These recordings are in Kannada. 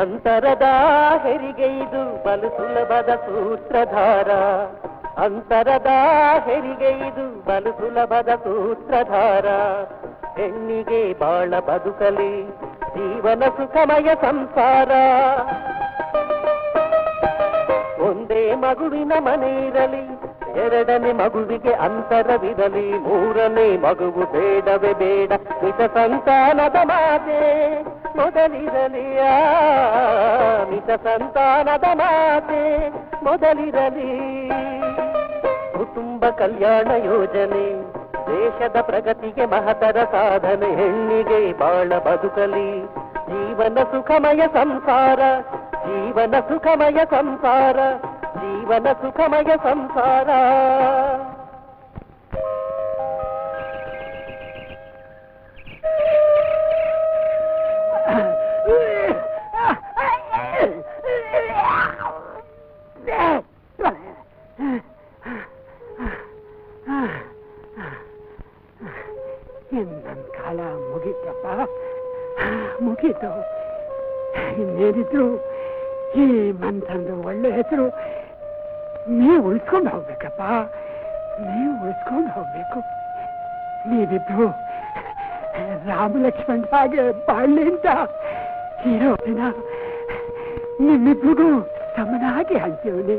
ಅಂತರದ ಹೆರಿಗೆ ಇದು ಬಲು ಸುಲಭದ ಸೂತ್ರಧಾರ. ಅಂತರದ ಹೆರಿಗೆ ಇದು ಬಲು ಸುಲಭದ ಸೂತ್ರಧಾರ. ಹೆಣ್ಣಿಗೆ ಬಾಳ ಬದುಕಲಿ, ಜೀವನ ಸುಖಮಯ ಸಂಸಾರ. ಒಂದೇ ಮಗುವಿನ ಮನೆ ಇರಲಿ, ಎರಡನೇ ಮಗುವಿಗೆ ಅಂತರವಿರಲಿ, ಮೂರನೇ ಮಗುವು ಬೇಡವೇ ಬೇಡ, ಹಿತ ಸಂತಾನದ ಮಾತೆ. ಮೊದಲಿರಲಿ ಆ, ಮಿತ ಸಂತಾನದ ಮಾತೆ ಮೊದಲಿರಲಿ ಕುಟುಂಬ ಕಲ್ಯಾಣ ಯೋಜನೆ ದೇಶದ ಪ್ರಗತಿಗೆ ಮಹತರ ಸಾಧನೆ ಹೆಣ್ಣಿಗೆ ಬಾಳ ಬದುಕಲಿ ಜೀವನ ಸುಖಮಯ ಸಂಸಾರ ಜೀವನ ಸುಖಮಯ ಸಂಸಾರ ಜೀವನ ಸುಖಮಯ ಸಂಸಾರ ಮುಗೀತು ಇನ್ನೇನಿದ್ರು ಈ ಮಂತಂದು ಒಳ್ಳೆ ಹೆಸರು, ನೀವು ಉಳಿಸ್ಕೊಂಡು ಹೋಗ್ಬೇಕಪ್ಪ. ನೀವು ಉಳಿಸ್ಕೊಂಡು ಹೋಗ್ಬೇಕು. ನೀವಿಬ್ರು ರಾಮ ಲಕ್ಷ್ಮಣ್ ಹಾಗೆ ಬಾಳ್ಲಿ ಅಂತ ಇರೋ ದಿನ ನಿಮ್ಮಿಬ್ರಿಗೂ ಸಮನಾಗಿ ಹಂಚೀವಿ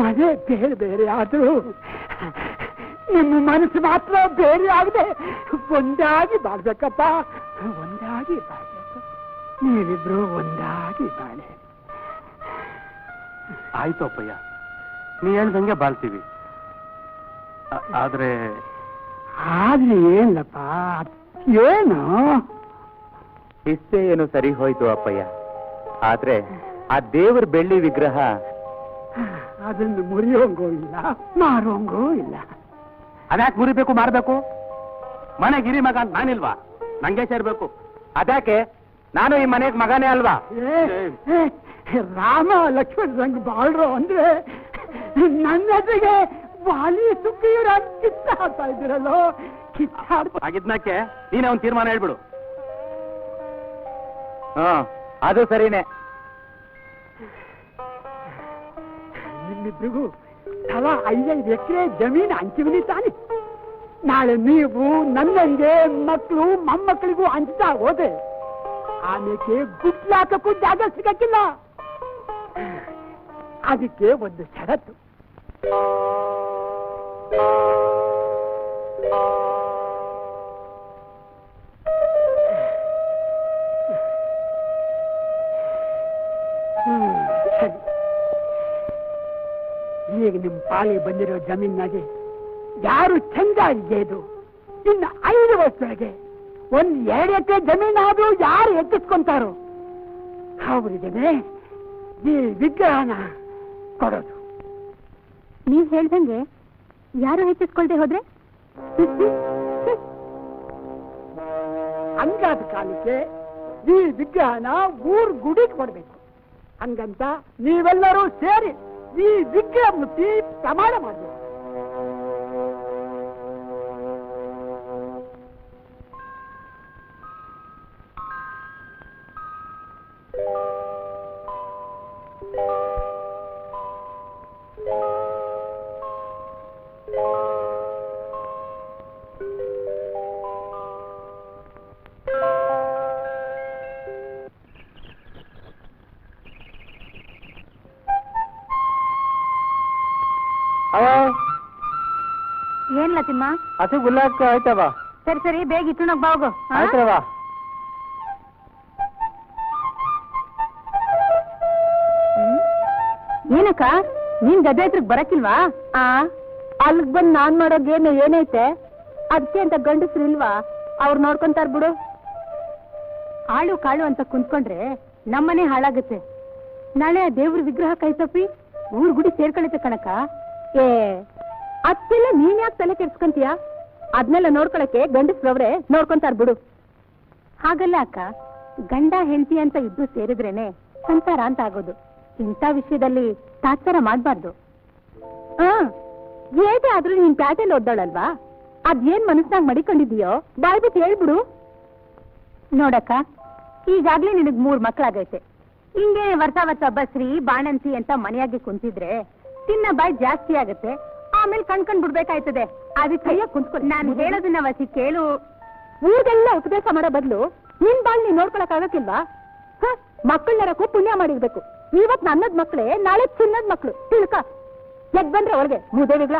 ಮನೆ ಬೇರೆ ಬೇರೆ ಆದ್ರೂ ನಿಮ್ಮ ಮನಸ್ಸು ಮಾತ್ರ ಬೇರೆ ಆಗದೆ ಒಂದಾಗಿ ಬಾಳ್ಬೇಕಪ್ಪ. ಒಂದಾಗಿ ಬಾಳ್ಬೇಕು ನೀವಿಬ್ರು ಒಂದಾಗಿ ಬಾಳೆ ಆಯ್ತು ಅಪ್ಪಯ್ಯ. ನೀ ಹೇಳ್ದಂಗೆ ಬಾಳ್ತೀವಿ. ಆದ್ರೆ ಆದ್ರೆ ಏನಪ್ಪ ಏನು? ಇಷ್ಟೇ ಏನು ಸರಿ ಹೋಯ್ತು ಅಪ್ಪಯ್ಯ. ಆದ್ರೆ ಆ ದೇವರ ಬೆಳ್ಳಿ ವಿಗ್ರಹ ಅದನ್ನು ಮುರಿಯೋಂಗೂ ಇಲ್ಲ ಮಾರೋಂಗೂ ಇಲ್ಲ. ಅದ್ಯಾಕೆ ಮುರಿಬೇಕು ಮಾರಬೇಕು? ಮನೆ ಗಿರಿ ಮಗ ಅಂತ ನಾನಿಲ್ವಾ? ನಂಗೆ ಸೇರ್ಬೇಕು. ಅದಕ್ಕೆ ನಾನು ಈ ಮನೆಗೆ ಮಗನೇ ಅಲ್ವಾ? ರಾಮ ಲಕ್ಷ್ಮಣ ರಂಗ್ ಬಾಳ್ರು ಅಂದ್ರೆ ನನ್ನ ಜೊತೆಗೆ ವಾಲಿ ಸುಗ್ಗಿಯವರ ಕಿತ್ತಾಡ್ತಾ ಇದ್ದೀರಲ್ಲೋ ಕಿತ್ತಾಡ್ತಾ ಆಗಿದ್ನಕ್ಕೆ ನೀನೇ ಒಂದು ತೀರ್ಮಾನ ಹೇಳ್ಬಿಡು. ಹಾ ಅದು ಸರಿನೇ. ನಿಮ್ಮಿಬ್ರಿಗೂ ತಲಾ ಐದೈದು ಎಕರೆ ಜಮೀನು ಹಂಚಿವಿನಿ ತಾನೆ. ನಾಳೆ ನೀವು ನನ್ನಂಗೆ ಮಕ್ಕಳು ಮೊಮ್ಮಕ್ಕಳಿಗೂ ಹಂಚ್ತಾ ಹೋದೆ. ಆಮೇಲೆ ಗುಡ್ಲಾಕಕ್ಕೂ ಜಾಗ ಸಿಗಕ್ಕಿಲ್ಲ. ಅದಕ್ಕೆ ಒಂದು ಷರತ್ತು. ಈಗ ನಿಮ್ಮ ಪಾಳಿ ಬಂದಿರೋ ಜಮೀನಾಗೆ ಯಾರು ಚಂದ ಇದು ಇನ್ನು ಐದು ವರ್ಷದೊಳಗೆ ಒಂದ್ ಎರಡು ಎಕರೆ ಜಮೀನಾದ್ರೂ ಯಾರು ಎತ್ತಿಸ್ಕೊಂತಾರೋ? ಅವರಿದ್ದೇನೆ ಈ ವಿಗ್ರಹನ ಕೊಡೋದು. ನೀವ್ ಹೇಳ್ದಂಗೆ ಯಾರು ಹೆಚ್ಚಿಸ್ಕೊಳ್ದೆ ಹೋದ್ರೆ? ಅಂಗಾದ ಕಾಲಕ್ಕೆ ಈ ವಿಗ್ರಹನ ಊರ್ ಗುಡಿ ಕೊಡ್ಬೇಕು. ಹಂಗಂತ ನೀವೆಲ್ಲರೂ ಸೇರಿ ಈ ವಿಗ್ರಹ ಮುಟ್ಟಿ ಪ್ರಮಾಣ ಮಾಡಬೇಕು. ಏನ್ಲ ತಿಮ್ಮ? ಹಸಿ ಗುಲ್ಲಾಕ ಆಯ್ತವ? ಸರಿ ಸರಿ ಬೇಗ ಇಟ್ಕೊಂಡೋಗ್ ಬಾ ಹೋಗು. ಹಾ? ಆಯ್ತವ? ಏನಕ್ಕ? ನೀನ್ ಗದ್ದೆ ಹತ್ರಕ್ ಬರಕಿಲ್ವಾ ಆ. ಅಲ್ಗ್ ಬಂದ್ ನಾನ್ ಮಾಡೋಗೇನು ಏನೈತೆ? ಅದಕ್ಕೆ ಅಂತ ಗಂಡಸ್ರು ಇಲ್ವಾ? ಅವ್ರು ನೋಡ್ಕೊಂತಾರ್ ಬಿಡು. ಆಳು ಕಾಳು ಅಂತ ಕುಂತ್ಕೊಂಡ್ರೆ ನಮ್ಮನೆ ಹಾಳಾಗುತ್ತೆ. ನಾಳೆ ಆ ದೇವ್ರ ವಿಗ್ರಹ ಕೈತಪ್ಪಿ ಊರ್ ಗುಡಿ ಸೇರ್ಕೊಳತ್ತೆ ಕಣಕ ಏ ಅದಕ್ಕೆಲ್ಲ ನೀನ್ ಯಾಕೆ ತಲೆ ಕೆಡ್ಸ್ಕೊಂತೀಯ? ಅದ್ನೆಲ್ಲ ನೋಡ್ಕೊಳಕ್ಕೆ ಗಂಡಸ್ರವ್ರೆ ನೋಡ್ಕೊಂತಾರ ಬಿಡು. ಹಾಗಲ್ಲ ಅಕ್ಕ, ಗಂಡ ಹೆಂಡತಿ ಅಂತ ಇದ್ದು ಸೇರಿದ್ರೇನೆ ಸಂಸಾರ ಅಂತ ಆಗೋದು. ಇಂಥ ವಿಷಯದಲ್ಲಿ ತಾತ್ಸಾರ ಮಾಡ್ಬಾರ್ದು. ಆ ಏಟೇ ಆದ್ರೂ ನೀನ್ ಪ್ಯಾಟೆಲ್ ಓದ್ದಾಳಲ್ವಾ ಅದೇನ್ ಮನಸ್ನಾಗ್ ಮಡಿಕೊಂಡಿದೀಯೋ ಬಾಯ್ಬಿಟ್ಟು ಹೇಳ್ಬಿಡು. ನೋಡಕ್ಕ, ಈಗಾಗ್ಲೇ ನಿನಗ್ ಮೂರ್ ಮಕ್ಳಾಗೈತೆ. ಹಿಂಗೆ ವರ್ಷ ವರ್ಷ ಬಸ್ರಿ ಬಾಣಂತಿ ಅಂತ ಮನೆಯಾಗಿ ಕುಂತಿದ್ರೆ ತಿನ್ನ ಬಾಯಿ ಜಾಸ್ತಿ ಆಗತ್ತೆ. ಆಮೇಲೆ ಕಣ್ಕಂಡ್ ಬಿಡ್ಬೇಕಾಯ್ತದೆ. ಅದಕ್ಕೆ ಕುಂತ್ಕೊ ನಾನು ಹೇಳೋದನ್ನ ವಸಿ ಕೇಳು. ಊರಿಗೆಲ್ಲ ಉಪದೇಶ ಮಾಡೋ ಬದಲು ನಿನ್ ಬಾಳ್ ನೀನ್ ನೋಡ್ಕೊಳಕ್ ಆಗಕ್ಕಿಲ್ವಾ? ಮಕ್ಕಳನ್ನರಕ್ಕೂ ಪುಣ್ಯ ಮಾಡಿರ್ಬೇಕು. ಇವತ್ ನನ್ನದ್ ಮಕ್ಳೇ ನಾಳೆ ಚಿನ್ನದ್ ಮಕ್ಳು. ತಿಳ್ಕ. ಎದ್ ಬಂದ್ರೆ ಒಳಗೆ ಮೂದೇವಿಗಳ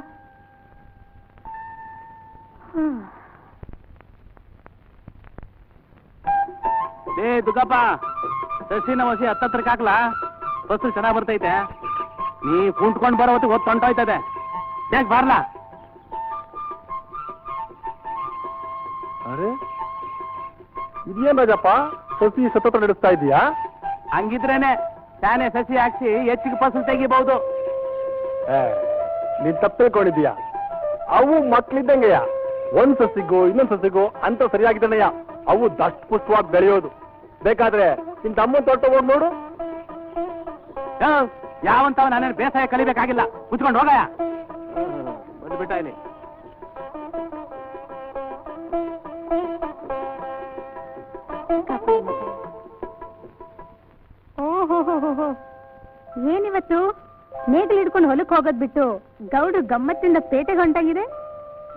ಏ ದುಗ್ಗಪ್ಪ ಸಸಿನ ವಸಿ ಹತ್ತತ್ರಕ್ಕೆ ಹಾಕ್ಲಾ? ಬಸ್ಸು ಚೆನ್ನಾಗ್ ಬರ್ತೈತೆ. ನೀ ಕುಂತ್ಕೊಂಡ್ ಬರೋ ಹೊತ್ತಿಗೆ ಹೊತ್ತು ಹೊಂಟೋಯ್ತದೆ. ಯಾಕೆ ಬಾರ್ಲಾ? ಅರೆ ಇದೇನ್ ರಾಜಪ್ಪ? ಸಸಿ ಸತತ ನಡೆಸ್ತಾ ಇದೀಯಾ? ಹಂಗಿದ್ರೇನೆ ತಾನೇ ಸಸಿ ಹಾಕ್ಸಿ ಹೆಚ್ಚಿಗೆ ಫಸಲು ತೆಗಿಬಹುದು. ಏ, ನೀನ್ ತಪ್ಪು ತಿಳ್ಕೊಂಡಿದೀಯ ಅವು ಮಕ್ಳಿದ್ದಂಗೆಯ? ಒಂದ್ ಸಸಿಗೋ ಇನ್ನೊಂದ್ ಸಸಿಗೋ ಅಂತ ಸರಿಯಾಗಿದ್ದಾನೆಯ? ಅವು ದಷ್ಟ ಪುಷ್ಟವಾಗಿ ಬೆಳೆಯೋದು. ಬೇಕಾದ್ರೆ ನಿನ್ ತಮ್ಮನ್ ತೋಟ ಹೋಗಿ ನೋಡು. ಯಾವಂತವ ನಾನೇನು ಬೇಸಾಯ ಕಲಿಬೇಕಾಗಿಲ್ಲ. ಕುತ್ಕೊಂಡು ಹೋಗಯ್ಯ. ಬಂದ್ಬಿಟ್ಟ ಇಲ್ಲಿ ಓಹೋ ಏನಿವತ್ತು? ನೇಗಿಲ್ ಹಿಡ್ಕೊಂಡು ಹೊಲಕ್ ಹೋಗೋದ್ ಬಿಟ್ಟು ಗೌಡು ಗಮ್ಮತ್ತಿಂದ ಪೇಟೆಗೆ ಹೊಂಟಾಗಿದೆ?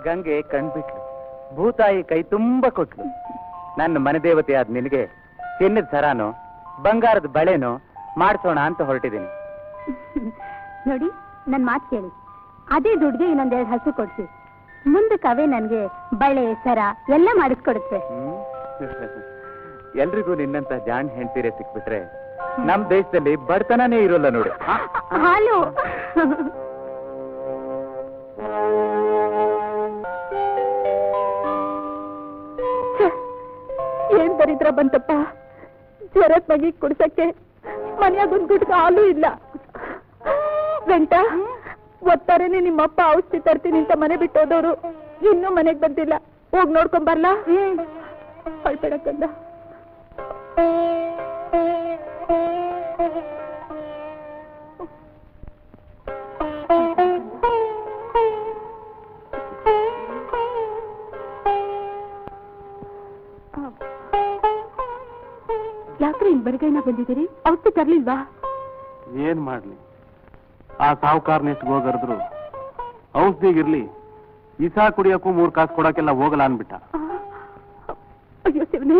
ಗಂಗೆ ಕಣ್ಬಿಟ್ಲು. ಭೂತಾಯಿ ಕೈ ತುಂಬಾ ಕೊಟ್ಲು. ನನ್ನ ಮನೆ ದೇವತೆ ಆದ ನಿನಗೆ ಚಿನ್ನದ ಸರಾನೋ ಬಂಗಾರದ ಬಳೆನೋ ಮಾಡಿಸೋಣ ಅಂತ ಹೊರಟಿದ್ದೀನಿ. ನೋಡಿ ನನ್ ಮಾತು ಕೇಳಿ. ಅದೇ ದುಡ್ಗೆ ಇನ್ನೊಂದೆರಡು ಹಸು ಕೊಡ್ಸಿ. ಮುಂದಕ್ಕೆ ಕವೆ ನನ್ಗೆ ಬಳೆ ಸರ ಎಲ್ಲ ಮಾಡಿಸ್ಕೊಡುತ್ತೆ. ಎಲ್ರಿಗೂ ನಿನ್ನಂತ ಜಾಣ್ ಹೆಂಡ್ತೀರೆ ಸಿಕ್ಬಿಟ್ರೆ ನಮ್ ದೇಶದಲ್ಲಿ ಬಡತನನೇ ಇರೋಲ್ಲ ನೋಡಿ. ಹಾಲು. ಏನ್ ದರಿದ್ರ ಬಂತಪ್ಪ? ಜ್ವರ ಮಗಿ ಕುಡ್ಸಕ್ಕೆ ಮನೆಯಾಗ ಒಂದ್ ಗುಡ್ಕ ಹಾಲು ಇಲ್ಲ. ವೆಂಟ ಒತ್ತಾರೇನೆ ನಿಮ್ಮಪ್ಪ ಔಷಧಿ ತರ್ತೀನಿ ಅಂತ ಮನೆ ಬಿಟ್ಟೋದವ್ರು ಇನ್ನೂ ಮನೆಗ್ ಬಂದಿಲ್ಲ. ಹೋಗ್ ನೋಡ್ಕೊಂಡ್ ಬರ್ಲಾ? ಅಳ್ಬೇಡ ಕಂದ ಯಾಕ್ರಿ ಇನ್ ಬರಿಗೈನ ಬಂದಿದ್ದೀರಿ? ಔಷಧಿ ತರ್ಲಿಲ್ವಾ? ಏನ್ ಮಾಡ್ಲಿ? ಆ ಸಾಹುಕಾರನೆಷ್ಟು ಹೋಗರ್ದ್ರು. ಔಷಧಿಗಿರ್ಲಿ ಇಸಾ ಕುಡಿಯಕ್ಕೂ ಮೂರ್ ಕಾಸು ಕೊಡಕ್ಕೆಲ್ಲ ಹೋಗಲ್ಲ ಅನ್ಬಿಟ್ಟ ಅಯ್ಯೋ ಶಿವನೇ.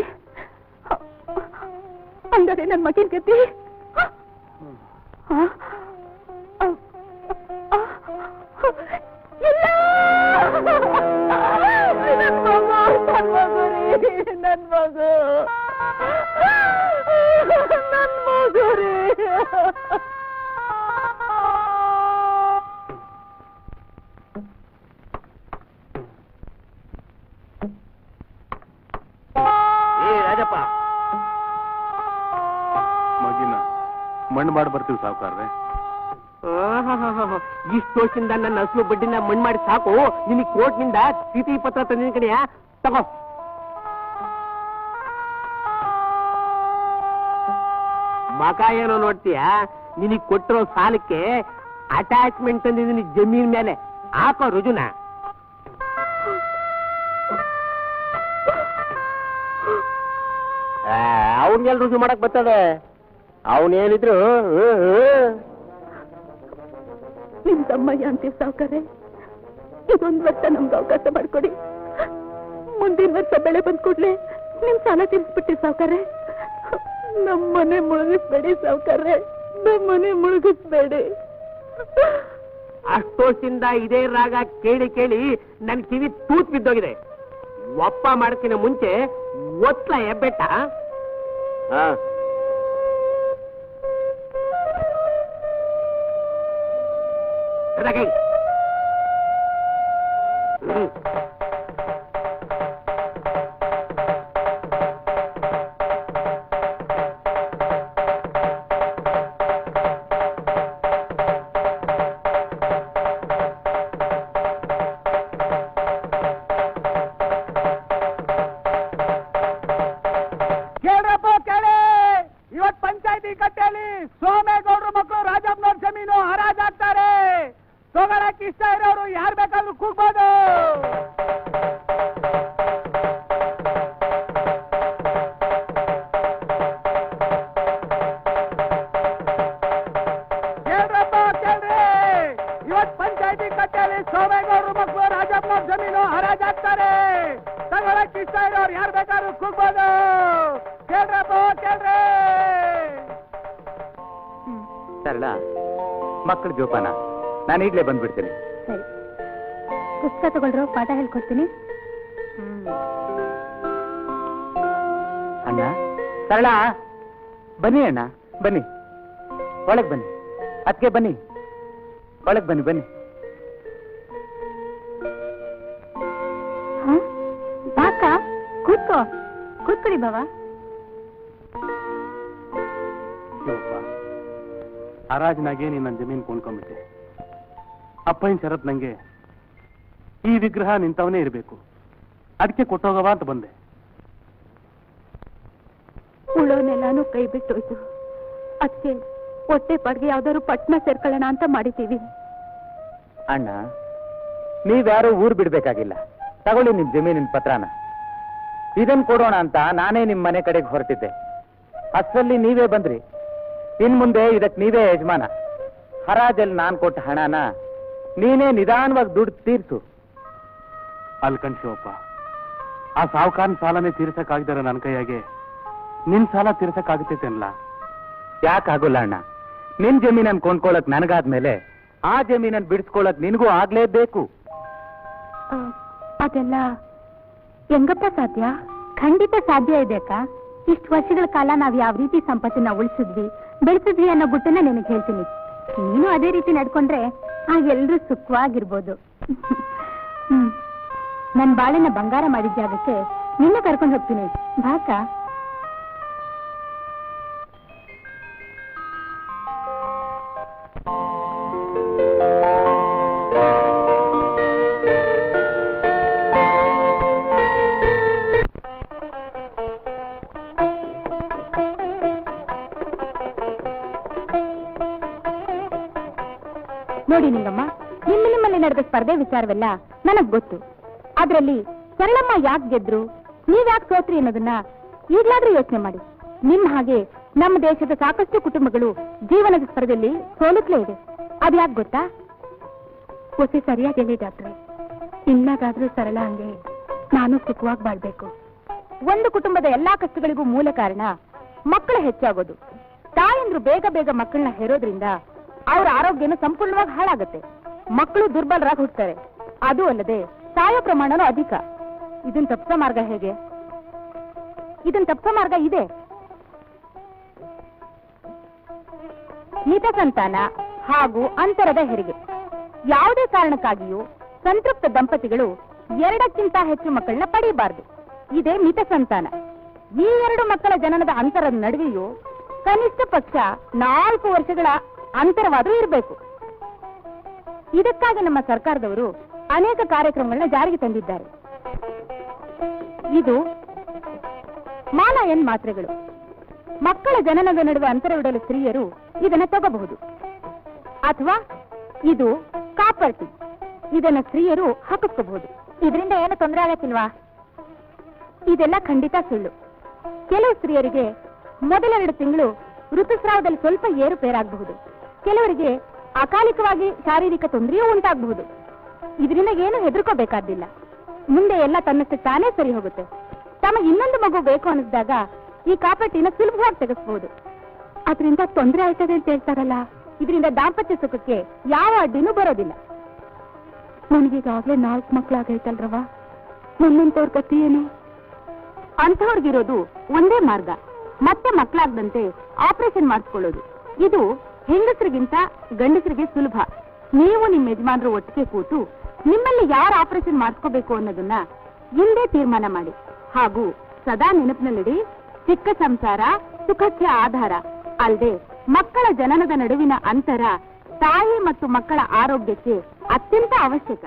ಹಂಗಾರೆ ನನ್ನ ಮಗಿನ ಗತಿ ನನ್ ಮಗು. ನನ್ ಮಗು ರೀ. ಏ ರಾಜಪ್ಪ ಮಗಿನ ಮಣ್ಣು ಮಾಡಿ ಬರ್ತೀವಿ ಸಾಹುಕಾರ್ರೆ ಇಷ್ಟು ವರ್ಷದಿಂದ ನನ್ನ ಹಸು ಬಡ್ಡಿನ ಮಣ್ಣು ಮಾಡಿ ಸಾಕು. ನಿನಗೆ ಕೋರ್ಟ್ನಿಂದ ಸ್ಥಿತಿ ಪತ್ರ ತಂದಿನ ಕಡೆಯ ತಗೋ. ಮಗ ಏನೋ ನೋಡ್ತೀಯ? ನಿನಗೆ ಕೊಟ್ಟಿರೋ ಸಾಲಕ್ಕೆ ಅಟ್ಯಾಚ್ಮೆಂಟ್ ತಂದಿದ್ದೀನಿ ಜಮೀನ್ ಮೇಲೆ. ಹಾಕೋ ರುಜುನ. ಅವ್ರಿಗೆಲ್ಲ ರುಜು ಮಾಡಕ್ ಬರ್ತದೆ. ಅವನೇನಿದ್ರು ನಿಮ್ ತಮ್ಮಯ್ಯ ಅಂತೀವಿ ಸಾವುಕಾರೆ ಇದೊಂದು ವರ್ಷ ನಮ್ಗೆ ಅವಕಾಶ ಮಾಡ್ಕೊಡಿ. ಮುಂದಿನ ವರ್ಷ ಬೆಳೆ ಬಂದ್ ಕೂಡ್ಲೆ ನಿಮ್ ಸಾಲ ತೀರ್ಸ್ಬಿಟ್ಟಿ ಸಾವುಕಾರೆ. ನಮ್ಮನೆ ಮುಳುಗಿಸ್ಬೇಡಿ ಸಾವುಕಾರೆ. ನಮ್ ಮನೆ ಮುಳುಗಿಸ್ಬೇಡಿ. ಅಷ್ಟು ವರ್ಷದಿಂದ ಇದೇ ರಾಗ ಕೇಳಿ ಕೇಳಿ ನನ್ ಕಿವಿ ತೂತ್ ಬಿದ್ದೋಗಿದೆ. ಒಪ್ಪ ಮಾಡಕ್ಕಿನ ಮುಂಚೆ ಒತ್ಲ ಎಬ್ಬೆಟ್ಟ ಹಾ ಇಷ್ಟ ಇರೋರು ಯಾರು ಬೇಕಾದ್ರೂ ಕೂಗ್ಬೋದು. ಕೇಳ್ರಪ್ಪ ಕೇಳ್ರಿ. ಸರಳ ಮಕ್ಕಳು ಜೋಪಾನ ನಾನು ಈಗಲೇ ಬಂದ್ಬಿಡ್ತೀನಿ. ಸರಿ. ಪುಸ್ತಕ ತಗೊಳ್ರೋ ಪಾಠ ಹೇಳ್ಕೊಡ್ತೀನಿ. ಅಣ್ಣ ಸರಳ ಬನ್ನಿ ಅಣ್ಣ ಬನ್ನಿ. ಒಳಗ್ ಬನ್ನಿ. ಅದಕ್ಕೆ ಬನ್ನಿ. ಒಳಗ್ ಬನ್ನಿ ಬನ್ನಿ. ಕೂತ್ಕೊಳ್ಳಿ ಬಾವಾ. ಹರಾಜಿನಾಗೆ ನೀನ್ ನನ್ನ ಜಮೀನ್ ಕೊಂಡ್ಕೊಂಡ್ಬಿಟ್ಟೆ. ಅಪ್ಪನ ಶರತ್ ನಂಗೆ ಈ ವಿಗ್ರಹ ನಿಂತವನೇ ಇರಬೇಕು. ಅದಕ್ಕೆ ಕೊಟ್ಟೋಗವ ಅಂತ ಬಂದೆ. ಉಳೋನೆಲ್ಲಾನು ಕೈ ಬಿಟ್ಟೋಯ್ತು ಅದಕ್ಕೆ ಹೊಟ್ಟೆ ಪಾಡ್ಗೆ ಯಾವ್ದಾದ್ರು ಪಟ್ನ ಸೇರ್ಕೊಳ್ಳೋಣ ಅಂತ ಮಾಡಿದ್ದೀವಿ. ಅಣ್ಣ ನೀವ್ಯಾರು ಊರ್ ಬಿಡ್ಬೇಕಾಗಿಲ್ಲ. ತಗೊಳ್ಳಿ ನಿಮ್ ಜಮೀನಿನ ಪತ್ರನ. ಇದನ್ ಕೊಡೋಣ ಅಂತ ನಾನೇ ನಿಮ್ ಮನೆ ಕಡೆಗೆ ಹೊರಟಿದ್ದೆ. ಅಷ್ಟರಲ್ಲಿ ನೀವೇ ಬಂದ್ರಿ. ಇನ್ ಮುಂದೆ ಇದಕ್ ನೀವೇ ಯಜಮಾನ. ಹರಾಜಲ್ಲಿ ನಾನ್ ಕೊಟ್ಟ ಹಣನ ನೀನೇ ನಿಧಾನವಾಗಿ ದುಡ್ಡು ತೀರ್ಸು. ಅಲ್ಕಣ್ ಶಿವಪ್ಪ ಆ ಸಾವುಕಾರನ ಸಾಲನೇ ತೀರ್ಸಕ್ಕಾಗ್ದಾರೆ ನನ್ನ ಕೈಯಾಗೆ? ನಿನ್ ಸಾಲ ತೀರ್ಸಕ್ಕಾಗುತ್ತೈತೆ ಅನ್ಲ ಯಾಕಾಗೋಲ್ಲ ಅಣ್ಣ? ನಿನ್ ಜಮೀನನ್ ಕೊಂಡ್ಕೊಳಕ್ ನನಗಾದ್ಮೇಲೆ ಆ ಜಮೀನನ್ ಬಿಡಿಸ್ಕೊಳಕ್ ನಿನಗೂ ಆಗ್ಲೇಬೇಕು. ಅದೆಲ್ಲ ಹೆಂಗಪ್ಪ ಸಾಧ್ಯ? ಖಂಡಿತ ಸಾಧ್ಯ ಇದೆ ಅಕ್ಕ. ಇಷ್ಟು ವರ್ಷಗಳ ಕಾಲ ನಾವ್ ಯಾವ ರೀತಿ ಸಂಪತ್ತನ್ನ ಉಳಿಸಿದ್ವಿ, ಬೆಳೆಸಿದ್ವಿ ಅನ್ನೋ ಗುಟ್ಟನ್ನ ನಿನಗೆ ಹೇಳ್ತೀನಿ. ನೀನು ಅದೇ ರೀತಿ ನಡ್ಕೊಂಡ್ರೆ ಆ ಎಲ್ರೂ ಸುಖವಾಗಿರ್ಬೋದು. ನನ್ ಬಾಳೆನ ಬಂಗಾರ ಮಾಡಿದ ಜಾಗಕ್ಕೆ ನಿನ್ನ ಕರ್ಕೊಂಡು ಹೋಗ್ತೀನಿ. ಬಾಕ ನಿಂಗಮ್ಮ ನಿಮ್ಮ ನಿಮ್ಮಲ್ಲಿ ನಡೆದ ಸ್ಪರ್ಧೆ ವಿಚಾರವೆಲ್ಲ ನನಗ್ ಗೊತ್ತು. ಅದ್ರಲ್ಲಿ ಸರಳಮ್ಮ ಯಾಕೆ ಗೆದ್ರು ನೀವ್ಯಾಕೆ ಸೋತ್ರಿ ಅನ್ನೋದನ್ನ ಈಗ್ಲಾದ್ರೂ ಯೋಚನೆ ಮಾಡಿ. ನಿಮ್ ಹಾಗೆ ನಮ್ಮ ದೇಶದ ಸಾಕಷ್ಟು ಕುಟುಂಬಗಳು ಜೀವನದ ಸ್ಪರ್ಧೆಯಲ್ಲಿ ಸೋಲುತ್ತಲೇ ಇದೆ. ಅದ್ಯಾಕ್ ಗೊತ್ತಾ? ಒಸಿ ಸರಿಯಾಗಿ ಹೇಳಿ ಡಾಕ್ಟ್ರೆ? ಇನ್ನಾಗಾದ್ರೂ ಸರಳ ಹಂಗೆ ನಾನು ಸುಖವಾಗಿ ಬಾಳ್ಬೇಕು. ಒಂದು ಕುಟುಂಬದ ಎಲ್ಲಾ ಕಷ್ಟಗಳಿಗೂ ಮೂಲ ಕಾರಣ ಮಕ್ಕಳು ಹೆಚ್ಚಾಗೋದು. ತಾಯಂದ್ರು ಬೇಗ ಬೇಗ ಮಕ್ಕಳನ್ನ ಹೆರೋದ್ರಿಂದ ಅವ್ರ ಆರೋಗ್ಯನ ಸಂಪೂರ್ಣವಾಗಿ ಹಾಳಾಗುತ್ತೆ. ಮಕ್ಕಳು ದುರ್ಬಲರಾಗಿ ಹುಡ್ತಾರೆ ಅದು ಅಲ್ಲದೆ ಸಾಯೋ ಪ್ರಮಾಣನೂ ಅಧಿಕ. ಇದನ್ ತಪ್ಪ ಮಾರ್ಗ ಹೇಗೆ? ಇದನ್ ತಪ್ಪ ಮಾರ್ಗ ಇದೆ. ಮಿತ ಸಂತಾನ ಹಾಗೂ ಅಂತರದ ಹೆರಿಗೆ. ಯಾವುದೇ ಕಾರಣಕ್ಕಾಗಿಯೂ ಸಂತೃಪ್ತ ದಂಪತಿಗಳು ಎರಡಕ್ಕಿಂತ ಹೆಚ್ಚು ಮಕ್ಕಳನ್ನ ಪಡೆಯಬಾರದು ಇದೇ ಮಿತ ಸಂತಾನ ಈ ಎರಡು ಮಕ್ಕಳ ಜನನದ ಅಂತರದ ನಡುವೆಯೂ ಕನಿಷ್ಠ ಪಕ್ಷ ನಾಲ್ಕು ವರ್ಷಗಳ ಅಂತರವಾದರೂ ಇರಬೇಕು. ಇದಕ್ಕಾಗಿ ನಮ್ಮ ಸರ್ಕಾರದವರು ಅನೇಕ ಕಾರ್ಯಕ್ರಮಗಳನ್ನ ಜಾರಿಗೆ ತಂದಿದ್ದಾರೆ. ಇದು ಮಾನ ಎನ್ ಮಾತ್ರೆಗಳು. ಮಕ್ಕಳ ಜನನದ ನಡುವೆ ಅಂತರವಿಡಲು ಸ್ತ್ರೀಯರು ಇದನ್ನು ತಗೋಬಹುದು. ಅಥವಾ ಇದು ಕಾಪರ್ಟಿ. ಇದನ್ನ ಸ್ತ್ರೀಯರು ಹಾಕಿಸ್ಕೋಬಹುದು. ಇದರಿಂದ ಏನು ತೊಂದರೆ ಆಗತ್ತಿಲ್ವಾ? ಇದೆಲ್ಲ ಖಂಡಿತ ಸುಳ್ಳು. ಕೆಲವು ಸ್ತ್ರೀಯರಿಗೆ ಮೊದಲೆರಡು ತಿಂಗಳು ಋತುಸ್ರಾವದಲ್ಲಿ ಸ್ವಲ್ಪ ಏರುಪೇರಾಗಬಹುದು. ಕೆಲವರಿಗೆ ಅಕಾಲಿಕವಾಗಿ ಶಾರೀರಿಕ ತೊಂದರೆಯೂ ಉಂಟಾಗಬಹುದು. ಇದರಿಂದ ಏನು ಹೆದರ್ಕೋಬೇಕಾದಿಲ್ಲ. ಮುಂದೆ ಎಲ್ಲ ತನ್ನಷ್ಟು ತಾನೇ ಸರಿ ಹೋಗುತ್ತೆ. ತಮಗೆ ಇನ್ನೊಂದು ಮಗು ಬೇಕು ಅನ್ನಿಸಿದಾಗ ಈ ಕಾಪಟ್ಟಿನ ಸುಲಭವಾಗಿ ತೆಗೆಸಬಹುದು. ಅದರಿಂದ ತೊಂದರೆ ಆಯ್ತದೆ ಅಂತ ಹೇಳ್ತಾರಲ್ಲ, ಇದರಿಂದ ದಾಂಪತ್ಯ ಸುಖಕ್ಕೆ ಯಾವ ಅಡ್ಡಿನೂ ಬರೋದಿಲ್ಲ. ನನಗೀಗಾಗ್ಲೇ ನಾಲ್ಕು ಮಕ್ಕಳಾಗೈತಲ್ರವ ಮುಂದಂತವ್ರ ಪತಿ ಏನು? ಅಂಥವ್ರಿಗಿರೋದು ಒಂದೇ ಮಾರ್ಗ. ಮತ್ತೆ ಮಕ್ಕಳಾಗದಂತೆ ಆಪರೇಷನ್ ಮಾಡಿಸ್ಕೊಳ್ಳೋದು. ಇದು ಹೆಂಗಸರಿಗಿಂತ ಗಂಡಸರಿಗೆ ಸುಲಭ. ನೀವು ನಿಮ್ಮ ಯಜಮಾನರು ಒಟ್ಟಿಗೆ ಕೂತು ನಿಮ್ಮಲ್ಲಿ ಯಾರು ಆಪರೇಷನ್ ಮಾಡಿಸ್ಕೋಬೇಕು ಅನ್ನೋದನ್ನ ಹಿಂದೆ ತೀರ್ಮಾನ ಮಾಡಿ. ಹಾಗೂ ಸದಾ ನೆನಪಿನಲ್ಲಿಡಿ, ಚಿಕ್ಕ ಸಂಸಾರ, ಸುಖಕ್ಕೆ ಆಧಾರ. ಅಲ್ಲದೆ ಮಕ್ಕಳ ಜನನದ ನಡುವಿನ ಅಂತರ ತಾಯಿ ಮತ್ತು ಮಕ್ಕಳ ಆರೋಗ್ಯಕ್ಕೆ ಅತ್ಯಂತ ಅವಶ್ಯಕ.